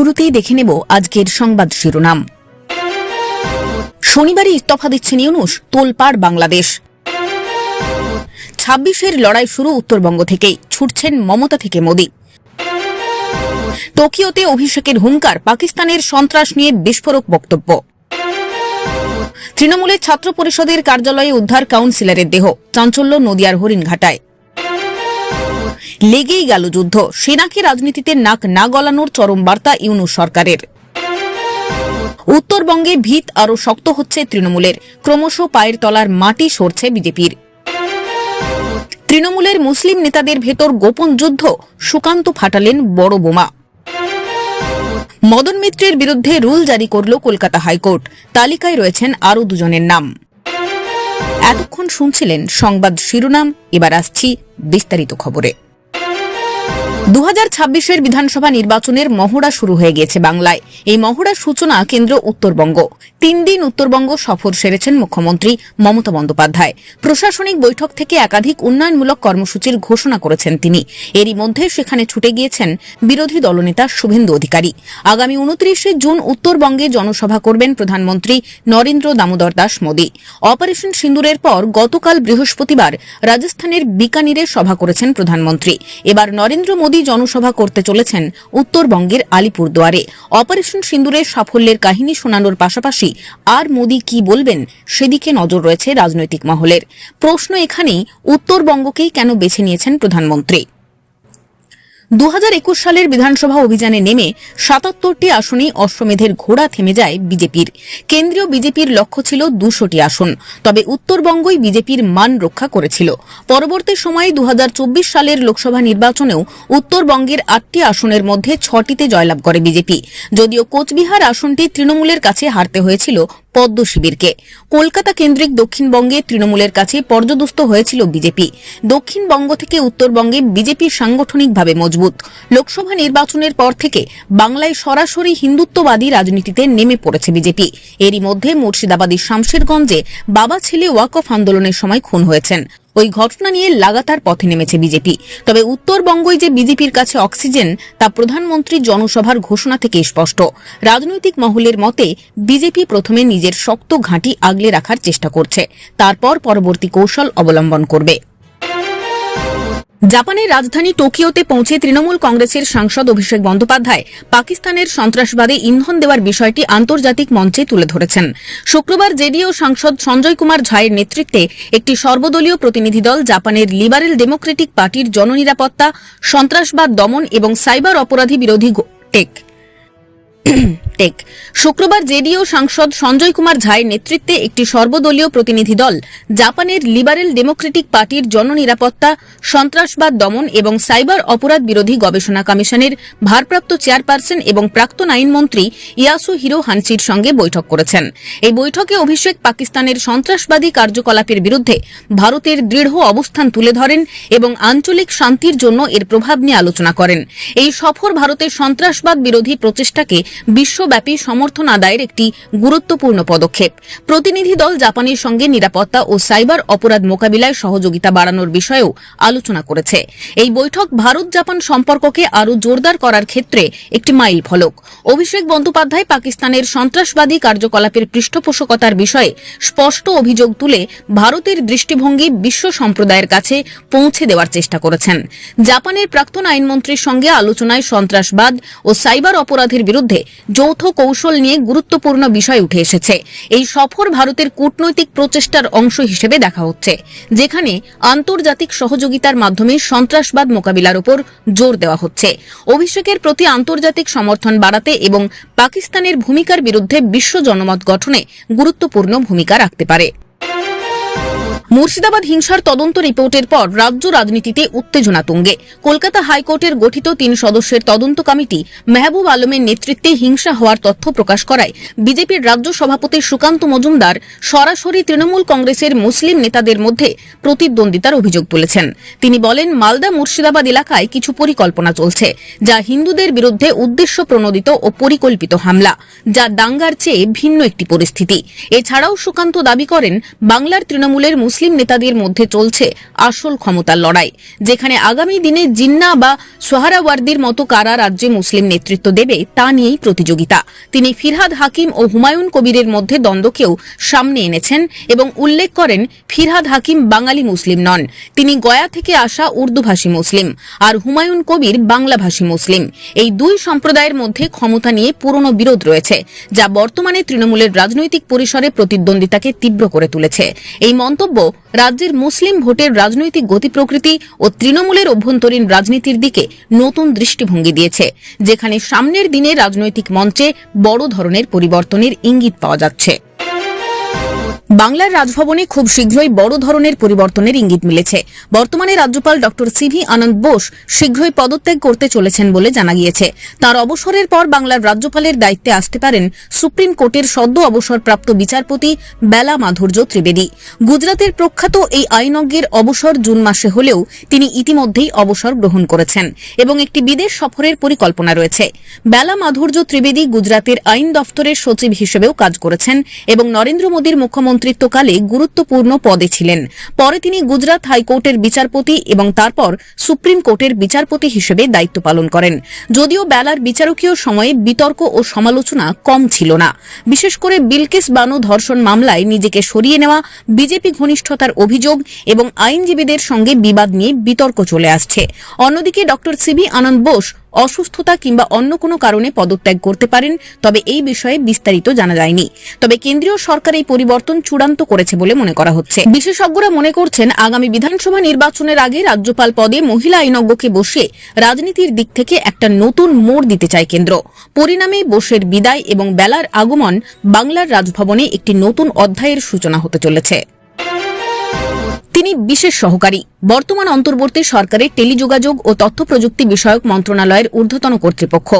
শুরুতেই দেখে নেব আজকের সংবাদ শিরোনাম। শনিবারই ইস্তফা দিচ্ছেন ইউনুস, তোলপাড় বাংলাদেশ। ছাব্বিশের লড়াই শুরু উত্তরবঙ্গ থেকেই, ছুটছেন মমতা থেকে মোদী। টোকিওতে অভিষেকের হুঙ্কার, পাকিস্তানের সন্ত্রাস নিয়ে বিস্ফোরক বক্তব্য। তৃণমূলের ছাত্র পরিষদের কার্যালয়ে উদ্ধার কাউন্সিলরের দেহ, চাঞ্চল্য নদিয়ার হরিণঘাটায়। লেগেই গেল যুদ্ধ। সেনাকে রাজনীতিতে নাক না গলানোর চরম বার্তা ইউনুস সরকারের। উত্তরবঙ্গে ভিত আরও শক্ত হচ্ছে তৃণমূলের। ক্রমশ পায়ের তলার মাটি সরছে বিজেপির। তৃণমূলের মুসলিম নেতাদের ভেতর গোপন যুদ্ধ, সুকান্ত ফাটালেন বড় বোমা। মদন মিত্রের বিরুদ্ধে রুল জারি করল কলকাতা হাইকোর্ট। তালিকায় রয়েছেন আরও দুজনের নাম। এতক্ষণ শুনছিলেন সংবাদ শিরোনাম, এবার আসছি বিস্তারিত খবরে। দু হাজার বিধানসভা নির্বাচনের মহড়া শুরু হয়ে গিয়েছে বাংলায়। এই মহড়ার সূচনা কেন্দ্র উত্তরবঙ্গ। তিন দিন উত্তরবঙ্গ সফর সেরেছেন মুখ্যমন্ত্রী মমতা বন্দ্যোপাধ্যায়। প্রশাসনিক বৈঠক থেকে একাধিক উন্নয়নমূলক কর্মসূচির ঘোষণা করেছেন তিনি। এরই মধ্যে সেখানে ছুটে গিয়েছেন বিরোধী দলনেতা শুভেন্দু অধিকারী। আগামী উনত্রিশে জুন উত্তরবঙ্গে জনসভা করবেন প্রধানমন্ত্রী নরেন্দ্র দামোদর দাস মোদী। অপারেশন সিন্দুরের পর গতকাল বৃহস্পতিবার রাজস্থানের বিকানিরে সভা করেছেন প্রধানমন্ত্রী। এবার নরেন্দ্র মোদী জনসভা করতে চলেছেন উত্তরবঙ্গের আলিপুরদুয়ারে। অপারেশন সিন্দুরের সাফল্যের কাহিনী শোনানোর পাশাপাশি আর মোদি কি বলবেন সেদিকে নজর রয়েছে রাজনৈতিক মহলের। প্রশ্ন এখানেই, উত্তরবঙ্গকেই কেন বেছে নিয়েছেন প্রধানমন্ত্রী? দু হাজার একুশ সালের বিধানসভা অভিযানে নেমে সাতাত্তরটি আসনেই অশ্বমেধের ঘোড়া থেমে যায় বিজেপির। কেন্দ্রীয় বিজেপির লক্ষ্য ছিল দুশোটি আসন, তবে উত্তরবঙ্গই বিজেপির মান রক্ষা করেছিল। পরবর্তী সময়ে দু হাজার চব্বিশ সালের লোকসভা নির্বাচনেও উত্তরবঙ্গের আটটি আসনের মধ্যে ছটিতে জয়লাভ করে বিজেপি। যদিও কোচবিহার আসনটি তৃণমূলের কাছে হারতে হয়েছিল পদ্ম শিবিরকে। কলকাতা কেন্দ্রিক দক্ষিণবঙ্গে তৃণমূলের কাছে পর্যদস্ত হয়েছিল বিজেপি। দক্ষিণবঙ্গ থেকে উত্তরবঙ্গে বিজেপি সাংগঠনিকভাবে মজবুত। লোকসভা নির্বাচনের পর থেকে বাংলায় সরাসরি হিন্দুত্ববাদী রাজনীতিতে নেমে পড়েছে বিজেপি। এরই মধ্যে মুর্শিদাবাদী শামশেরগঞ্জে বাবা ছেলে ওয়াকফ আন্দোলনের সময় খুন হয়েছেন। ওই ঘটনা নিয়ে লাগাতার পথে নেমেছে বিজেপি। তবে উত্তরবঙ্গই যে বিজেপির কাছে অক্সিজেন, তা প্রধানমন্ত্রী জনসভার ঘোষণা থেকে স্পষ্ট। রাজনৈতিক মহলের মতে, বিজেপি প্রথমে নিজের শক্ত ঘাঁটি আগলে রাখার চেষ্টা করছে। তারপর পরবর্তী কৌশল অবলম্বন করবে। জাপানের রাজধানী টোকিওতে পৌঁছে তৃণমূল কংগ্রেসের সাংসদ অভিষেক বন্দ্যোপাধ্যায় পাকিস্তানের সন্ত্রাসবাদে ইন্ধন দেওয়ার বিষয়টি আন্তর্জাতিক মঞ্চে তুলে ধরেছেন। শুক্রবার জেডিও সাংসদ সঞ্জয় কুমার ঝায়ের নেতৃত্বে একটি সর্বদলীয় প্রতিনিধি দল জাপানের লিবারেল ডেমোক্রেটিক পার্টির জননিরাপত্তা, সন্ত্রাসবাদ দমন এবং সাইবার অপরাধী বিরোধী টেক। টেক। শুক্রবার জেডিও সাংসদ সঞ্জয় কুমার ঝায়ের নেতৃত্বে একটি সর্বদলীয় প্রতিনিধি দল, জাপানের লিবারেল ডেমোক্রেটিক পার্টির জননিরাপত্তা, সন্ত্রাসবাদ দমন এবং সাইবার অপরাধ বিরোধী গবেষণা কমিশনের ভারপ্রাপ্ত চেয়ারপারসন এবং প্রাক্তন আইনমন্ত্রী ইয়াসু হিরো হানচির সঙ্গে বৈঠক করেছেন। এই বৈঠকে অভিষেক পাকিস্তানের সন্ত্রাসবাদী কার্যকলাপের বিরুদ্ধে ভারতের দৃঢ় অবস্থান তুলে ধরেন এবং আঞ্চলিক শান্তির জন্য এর প্রভাব নিয়ে আলোচনা করেন। এই সফর ভারতের সন্ত্রাসবাদ বিরোধী প্রচেষ্টাকে বিশ্বব্যাপী সমর্থন আদায়ের একটি গুরুত্বপূর্ণ পদক্ষেপ। প্রতিনিধি দল জাপানের সঙ্গে নিরাপত্তা ও সাইবার অপরাধ মোকাবিলায় সহযোগিতা বাড়ানোর বিষয়েও আলোচনা করেছে। এই বৈঠক ভারত জাপান সম্পর্ককে আরও জোরদার করার ক্ষেত্রে একটি মাইল ফলক। অভিষেক বন্দ্যোপাধ্যায় পাকিস্তানের সন্ত্রাসবাদী কার্যকলাপের পৃষ্ঠপোষকতার বিষয়ে স্পষ্ট অভিযোগ তুলে ভারতের দৃষ্টিভঙ্গি বিশ্ব সম্প্রদায়ের কাছে পৌঁছে দেওয়ার চেষ্টা করেছেন। জাপানের প্রাক্তন আইনমন্ত্রীর সঙ্গে আলোচনায় সন্ত্রাসবাদ ও সাইবার অপরাধের বিরুদ্ধে যৌথ কৌশল নিয়ে গুরুত্বপূর্ণ বিষয় উঠে এসেছে। এই সফর ভারতের কূটনৈতিক প্রচেষ্টার অংশ হিসেবে দেখা হচ্ছে, যেখানে আন্তর্জাতিক সহযোগিতার মাধ্যমে সন্ত্রাসবাদ মোকাবিলার উপর জোর দেওয়া হচ্ছে। অভিষেকের প্রতি আন্তর্জাতিক সমর্থন বাড়াতে এবং পাকিস্তানের ভূমিকার বিরুদ্ধে বিশ্ব জনমত গঠনে গুরুত্বপূর্ণ ভূমিকা রাখতে পারে। মুর্শিদাবাদ হিংসার তদন্ত রিপোর্টের পর রাজ্য রাজনীতিতে উত্তেজনা তুঙ্গে। কলকাতা হাইকোর্টের গঠিত তিন সদস্যের তদন্ত কমিটি মেহবুব আলমের নেতৃত্বে হিংসা হওয়ার তথ্য প্রকাশ করায় বিজেপির রাজ্য সভাপতি সুকান্ত মজুমদার সরাসরি তৃণমূল কংগ্রেসের মুসলিম নেতাদের মধ্যে প্রতিদ্বন্দ্বিতার অভিযোগ তুলেছেন। তিনি বলেন, মালদা মুর্শিদাবাদ এলাকায় কিছু পরিকল্পনা চলছে, যা হিন্দুদের বিরুদ্ধে উদ্দেশ্য প্রণোদিত ও পরিকল্পিত হামলা, যা দাঙ্গার চেয়ে ভিন্ন একটি পরিস্থিতি। এছাড়াও সুকান্ত দাবি করেন, বাংলার তৃণমূলের মুসলিম মুসলিম নেতাদের মধ্যে চলছে আসল ক্ষমতার লড়াই, যেখানে আগামী দিনে জিন্না বা সোহারাওয়ার্দির মতো কারা রাজ্যে মুসলিম নেতৃত্ব দেবে তা নিয়েই প্রতিযোগিতা। তিনি ফিরহাদ হাকিম ও হুমায়ুন কবিরের মধ্যে দ্বন্দ্বকেও সামনে এনেছেন এবং উল্লেখ করেন, ফিরহাদ হাকিম বাঙালি মুসলিম নন, তিনি গয়া থেকে আসা উর্দুভাষী মুসলিম আর হুমায়ুন কবির বাংলাভাষী মুসলিম। এই দুই সম্প্রদায়ের মধ্যে ক্ষমতা নিয়ে পুরনো বিরোধ রয়েছে, যা বর্তমানে তৃণমূলের রাজনৈতিক পরিসরে প্রতিদ্বন্দ্বিতাকে তীব্র করে তুলেছে। এই মন্তব্য রাজ্যের মুসলিম ভোটের রাজনৈতিক গতি প্রকৃতি ও তৃণমূলের অভ্যন্তরীণ রাজনীতির দিকে নতুন দৃষ্টিভঙ্গি দিয়েছে, যেখানে সামনের দিনে রাজনৈতিক মঞ্চে বড় ধরনের পরিবর্তনের ইঙ্গিত পাওয়া যাচ্ছে। বাংলার রাজভবনে খুব শীঘ্রই বড় ধরনের পরিবর্তনের ইঙ্গিত মিলেছে। বর্তমানে রাজ্যপাল ডক্টর সিভি আনন্দ বোস শীঘ্রই পদত্যাগ করতে চলেছেন বলে জানা গিয়েছে। তার অবসরের পর বাংলার রাজ্যপালের দায়িত্বে আসতে পারেন সুপ্রিম কোর্টের সদ্য অবসরপ্রাপ্ত বিচারপতি বেলা মাধুর্য ত্রিবেদী। গুজরাতের প্রখ্যাত এই আইনজ্ঞের অবসর জুন মাসে হলেও তিনি ইতিমধ্যেই অবসর গ্রহণ করেছেন এবং একটি বিদেশ সফরের পরিকল্পনা রয়েছে। বেলা মাধুর্য ত্রিবেদী গুজরাতের আইন দফতরের সচিব হিসেবেও কাজ করেছেন এবং নরেন্দ্র মোদীর মুখ্যমন্ত্রিত্বকালে গুরুত্বপূর্ণ পদে ছিলেন। পরে তিনি গুজরাট হাইকোর্টের বিচারপতি এবং তারপর সুপ্রিম কোর্টের বিচারপতি হিসেবে দায়িত্ব পালন করেন। যদিও বেলার বিচারকীয় সময়ে বিতর্ক ও সমালোচনা কম ছিল না। বিশেষ করে বিলকিস বানু ধর্ষণ মামলায় নিজেকে সরিয়ে নেওয়া, বিজেপি ঘনিষ্ঠতার অভিযোগ এবং আইনজীবীদের সঙ্গে বিবাদ নিয়ে বিতর্ক চলে আসছে। অন্যদিকে ডক্টর সিবি আনন্দ বোস অসুস্থতা কিংবা অন্য কোনো কারণে পদত্যাগ করতে পারেন, তবে এই বিষয়ে বিস্তারিত জানা যায়নি। তবে কেন্দ্রীয় সরকার এই পরিবর্তন চূড়ান্ত করেছে বলে মনে করা হচ্ছে। বিশেষজ্ঞরা মনে করছেন, আগামী বিধানসভা নির্বাচনের আগে রাজ্যপাল পদে মহিলা আইনজ্ঞকে বসে রাজনীতির দিক থেকে একটা নতুন মোড় দিতে চায় কেন্দ্র। পরিণামে বোসের বিদায় এবং বেলার আগমন বাংলার রাজভবনে একটি নতুন অধ্যায়ের সূচনা হতে চলেছে। তিনি বিশেষ সহকারী। বর্তমান অন্তর্বর্তী সরকারের টেলিযোগাযোগ ও তথ্য প্রযুক্তি বিষয়ক মন্ত্রণালয়ের ঊর্ধ্বতন কর্তৃপক্ষ।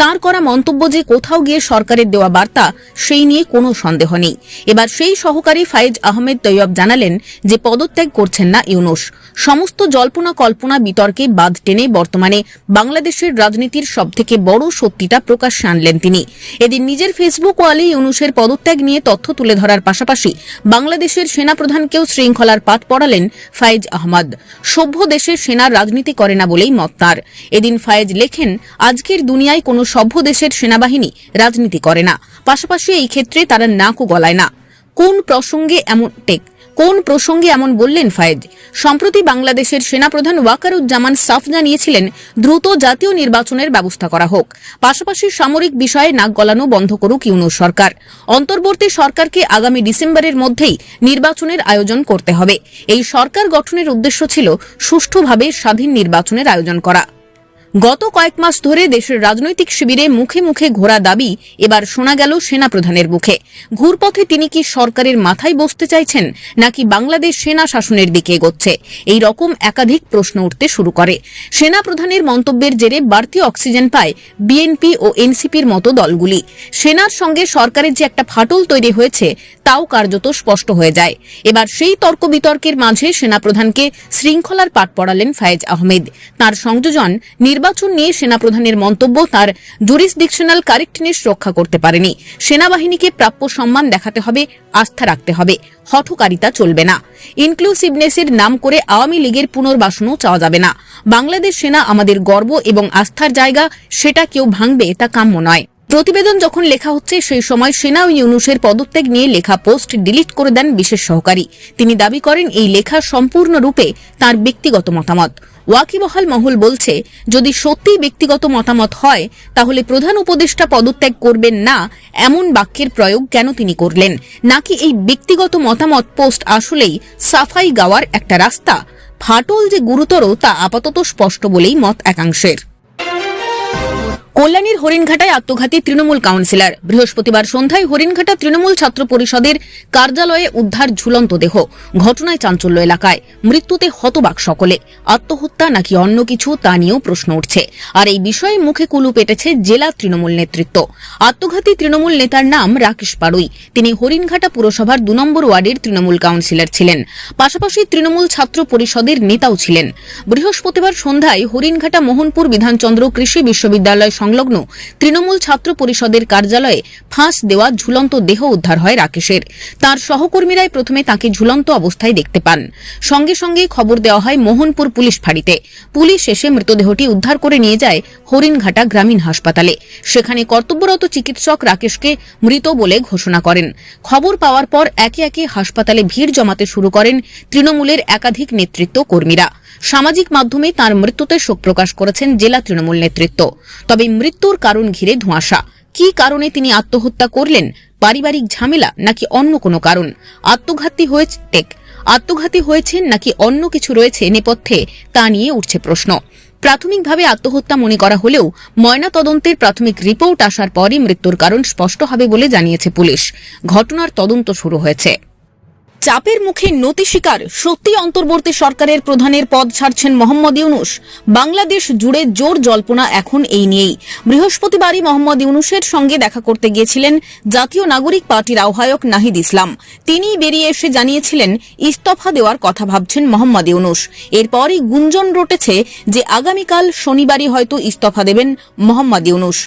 তার করা মন্তব্য যে কোথাও গিয়ে সরকারের দেওয়া বার্তা, সেই নিয়ে কোনো সন্দেহ নেই। এবার সেই সহকারী ফায়েজ আহমেদ তৈয়ব জানালেন যে পদত্যাগ করছেন না ইউনুস। সমস্ত জল্পনা কল্পনা বিতর্কে বাদ টেনে বর্তমানে বাংলাদেশের রাজনীতির সবথেকে বড় সত্যিটা প্রকাশ্যে আনলেন তিনি। এদিন নিজের ফেসবুক ওয়ালে ইউনুসের পদত্যাগ নিয়ে তথ্য তুলে ধরার পাশাপাশি বাংলাদেশের সেনাপ্রধানকেও শৃঙ্খলার পাঠ পড়ালেন ফায়েজ আহমদ। সভ্য দেশের সেনার রাজনীতি করে না বলেই মত তার। এদিন ফায়েজ লেখেন, আজকের দুনিয়ায় কোনো সভ্য দেশের সেনাবাহিনী রাজনীতি করে না। পাশাপাশি এই ক্ষেত্রে তারা নাকও গলায় না। কোন প্রসঙ্গে এমন টেক কোন প্রসঙ্গে এমন বললেন ফায়েজ? সম্প্রতি বাংলাদেশের সেনাপ্রধান ওয়াকারুজ্জামান সাফ জানিয়েছিলেন, দ্রুত জাতীয় নির্বাচনের ব্যবস্থা করা হোক। পাশাপাশি সামরিক বিষয়ে নাক গলানো বন্ধ করুক ইউনুস সরকার। অন্তর্বর্তী সরকারকে আগামী ডিসেম্বরের মধ্যেই নির্বাচনের আয়োজন করতে হবে। এই সরকার গঠনের উদ্দেশ্য ছিল সুষ্ঠুভাবে স্বাধীন নির্বাচনের আয়োজন করা। গত কয়েক মাস ধরে দেশের রাজনৈতিক শিবিরে মুখে মুখে ঘোরা দাবি এবার শোনা গেল সেনাপ্রধানের মুখে। ঘুরপথে তিনি কি সরকারের মাথায় বসতে চাইছেন, নাকি বাংলাদেশ সেনা শাসনের দিকে এগোচ্ছে? এই রকম একাধিক প্রশ্ন উঠতে শুরু করে। সেনাপ্রধানের মন্তব্যের জেরে বাড়তি অক্সিজেন পায় বিএনপি ও এনসিপির মতো দলগুলি। সেনার সঙ্গে সরকারের যে একটা ফাটল তৈরি হয়েছে তাও কার্যত স্পষ্ট হয়ে যায়। এবার সেই তর্ক বিতর্কের মাঝে সেনাপ্রধানকে শৃঙ্খলার পাঠ পড়ালেন ফায়েজ আহমেদ। তার সংযোজন, নির্বাচন নিয়ে সেনাপ্রধানের মন্তব্য তার জুরিসডিকশনাল কারেক্টনেস রক্ষা করতে পারেনি। সেনাবাহিনীকে প্রাপ্য সম্মান দেখাতে হবে, আস্থা রাখতে হবে। হঠকারিতা চলবে না। ইনক্লুসিভনেসের নাম করে আওয়ামী লীগের পুনর্বাসনও চাওয়া যাবে না। বাংলাদেশ সেনা আমাদের গর্ব এবং আস্থার জায়গা, সেটা কেউ ভাঙবে তা কাম্য নয়। প্রতিবেদন যখন লেখা হচ্ছে, সেই সময় সেনা ও ইউনুসের পদত্যাগ নিয়ে লেখা পোস্ট ডিলিট করে দেন বিশেষ সহকারী। তিনি দাবি করেন, এই লেখা সম্পূর্ণরূপে তার ব্যক্তিগত মতামত। ওয়াকিবহাল মহল বলছে, যদি সত্যিই ব্যক্তিগত মতামত হয়, তাহলে প্রধান উপদেষ্টা পদত্যাগ করবেন না, এমন বাক্যের প্রয়োগ কেন তিনি করলেন? নাকি এই ব্যক্তিগত মতামত পোস্ট আসলেই সাফাই গাওয়ার একটা রাস্তা? ফাটল যে গুরুতর, তা আপাতত স্পষ্ট বলেই মত একাংশের। কল্যাণীর হরিণঘাটায় আত্মঘাতী তৃণমূল কাউন্সিলর। বৃহস্পতিবার সন্ধ্যায় হরিণঘাটা তৃণমূল ছাত্র পরিষদের কার্যালয়ে উদ্ধার ঝুলন্ত দেহ। ঘটনায় চাঞ্চল্য এলাকায়। মৃত্যুতে হতবাক সকলে। আত্মহত্যা নাকি অন্য কিছু তা নিয়েও প্রশ্ন উঠছে। আর এই বিষয়ে মুখে কুলু পেটেছে জেলা তৃণমূল নেতৃত্ব। আত্মঘাতী তৃণমূল নেতার নাম রাকেশ পাড়ুই তিনি হরিণঘাটা পুরসভার দু নম্বর ওয়ার্ডের তৃণমূল কাউন্সিলর ছিলেন। পাশাপাশি তৃণমূল ছাত্র পরিষদের নেতাও ছিলেন। বৃহস্পতিবার সন্ধ্যায় হরিণঘাটা মোহনপুর বিধানচন্দ্র কৃষি বিশ্ববিদ্যালয় সংলগ্ন তৃণমূল ছাত্র পরিষদের কার্যালয়ে ফাঁস দেওয়া ঝুলন্ত দেহ উদ্ধার হয় রাকেশের। তার সহকর্মীরাই প্রথমে তাকে ঝুলন্ত অবস্থায় দেখতে পান। সঙ্গে সঙ্গে খবর দেওয়া হয় মোহনপুর পুলিশ ফাঁড়িতে। পুলিশ এসে মৃতদেহটি উদ্ধার করে নিয়ে যায় হরিণঘাটা গ্রামীণ হাসপাতালে। সেখানে কর্তব্যরত চিকিৎসক রাকেশকে মৃত বলে ঘোষণা করেন। খবর পাওয়ার পর একে একে হাসপাতালে ভিড় জমাতে শুরু করেন তৃণমূলের একাধিক নেতৃত্ব কর্মীরা। সামাজিক মাধ্যমে তার মৃত্যুতে শোক প্রকাশ করেছেন জেলা তৃণমূল নেতৃত্ব। তবে মৃত্যুর কারণ ঘিরে ধোঁয়াশা। কি কারণে তিনি আত্মহত্যা করলেন? পারিবারিক ঝামেলা নাকি অন্য কোনো কারণ? আত্মঘাতী হয়েছে, টেক। আত্মঘাতী হয়েছেন নাকি অন্য কিছু রয়েছে নেপথ্যে? তা নিয়ে উঠছে প্রশ্ন। প্রাথমিকভাবে আত্মহত্যা মনে করা হলেও ময়না তদন্তের প্রাথমিক রিপোর্ট আসার পরই মৃত্যুর কারণ স্পষ্ট হবে বলে জানিয়েছে পুলিশ। ঘটনার তদন্ত শুরু হয়েছে। চাপের মুখে নতি শিকার সত্যি অন্তর্বর্তী সরকারের প্রধানের পদ ছাড়ছেন মোহাম্মদ ইউনুস। বাংলাদেশ জুড়ে জোর জল্পনা এখন এই নিয়েই। বৃহস্পতিবারই মোহাম্মদ ইউনুসের সঙ্গে দেখা করতে গিয়েছিলেন জাতীয় নাগরিক পার্টির আহ্বায়ক নাহিদ ইসলাম। তিনিই বেরিয়ে এসে জানিয়েছিলেন, ইস্তফা দেওয়ার কথা ভাবছেন মোহাম্মদ ইউনুস। এরপরই গুঞ্জন রটেছে যে আগামীকাল শনিবারই হয়তো ইস্তফা দেবেন মোহাম্মদ ইউনুস।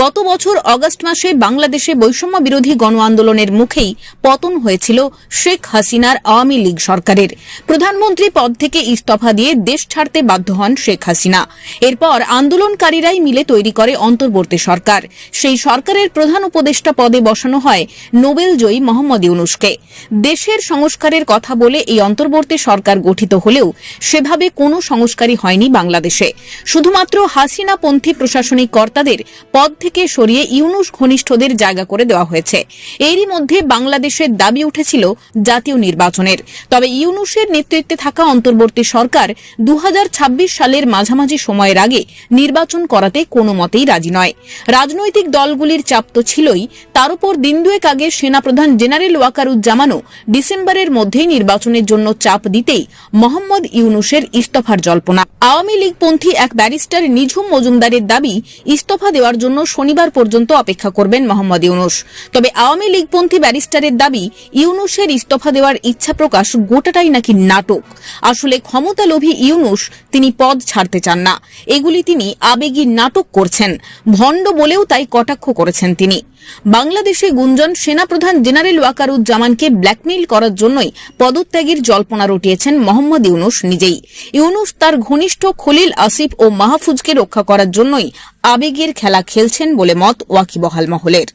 গত বছর অগস্ট মাসে বাংলাদেশে বৈষম্য বিরোধী গণ আন্দোলনের মুখেই পতন হয়েছিল শেখ হাসিনার আওয়ামী লীগ সরকারের। প্রধানমন্ত্রী পদ থেকে ইস্তফা দিয়ে দেশ ছাড়তে বাধ্য হন শেখ হাসিনা। এরপর আন্দোলনকারীরাই মিলে তৈরি করে অন্তর্বর্তী সরকার। সেই সরকারের প্রধান উপদেষ্টা পদে বসানো হয় নোবেল জয়ী মোহাম্মদ ইউনুসকে। দেশের সংস্কারের কথা বলে এই অন্তর্বর্তী সরকার গঠিত হলেও সেভাবে কোনো সংস্কারই হয়নি বাংলাদেশে। শুধুমাত্র হাসিনাপন্থী প্রশাসনিক কর্তাদের পদ থেকে সরিয়ে ইউনুস ঘনিষ্ঠদের জায়গা করে দেওয়া হয়েছে। এরই মধ্যে বাংলাদেশের দাবি উঠেছিল জাতীয় নির্বাচনের। তবে ইউনুসের নেতৃত্বে থাকা অন্তর্বর্তী সরকার দু সালের মাঝামাঝি সময়ের আগে নির্বাচন করাতে কোনো মতেই রাজি নয়। রাজনৈতিক দলগুলির চাপ তো ছিলই। তার উপর দিন দুয়েক আগে সেনাপ্রধান জেনারেল ওয়াকারুজ্জামানও ডিসেম্বরের মধ্যেই নির্বাচনের জন্য চাপ দিতেই মোহাম্মদ ইউনুসের ইস্তফার জল্পনা। আওয়ামী লীগপন্থী এক ব্যারিস্টার নিঝুম মজুমদারের দাবি, ইস্তফা দেওয়ার জন্য শনিবার পর্যন্ত অপেক্ষা করবেন মোহাম্মদ ইউনুস। তবে আওয়ামী লীগপন্থী ব্যারিস্টারের দাবি, ইউনুসের ইস্তফা দেওয়ার ইচ্ছা প্রকাশ গোটাটাই নাকি নাটক। আসলে ক্ষমতালোভী ইউনুস তিনি পদ ছাড়তে চান না। এগুলি তিনি আবেগী নাটক করছেন। ভণ্ড বলেও তাই কটাক্ষ করেছেন তিনি। বাংলাদেশে গুঞ্জন সেনাপ্রধান জেনারেল ওয়াকারুজ্জামানকে ব্ল্যাকমেইল করার জন্যই পদত্যাগের জল্পনা রটিয়েছেন মোহাম্মদ ইউনুস নিজেই। ইউনুস তার ঘনিষ্ঠ খলিল আসিফ ও মাহফুজকে রক্ষা করার জন্যই আবেগের খেলা খেলছেন বলে মত ওয়াকিবহাল মহলের।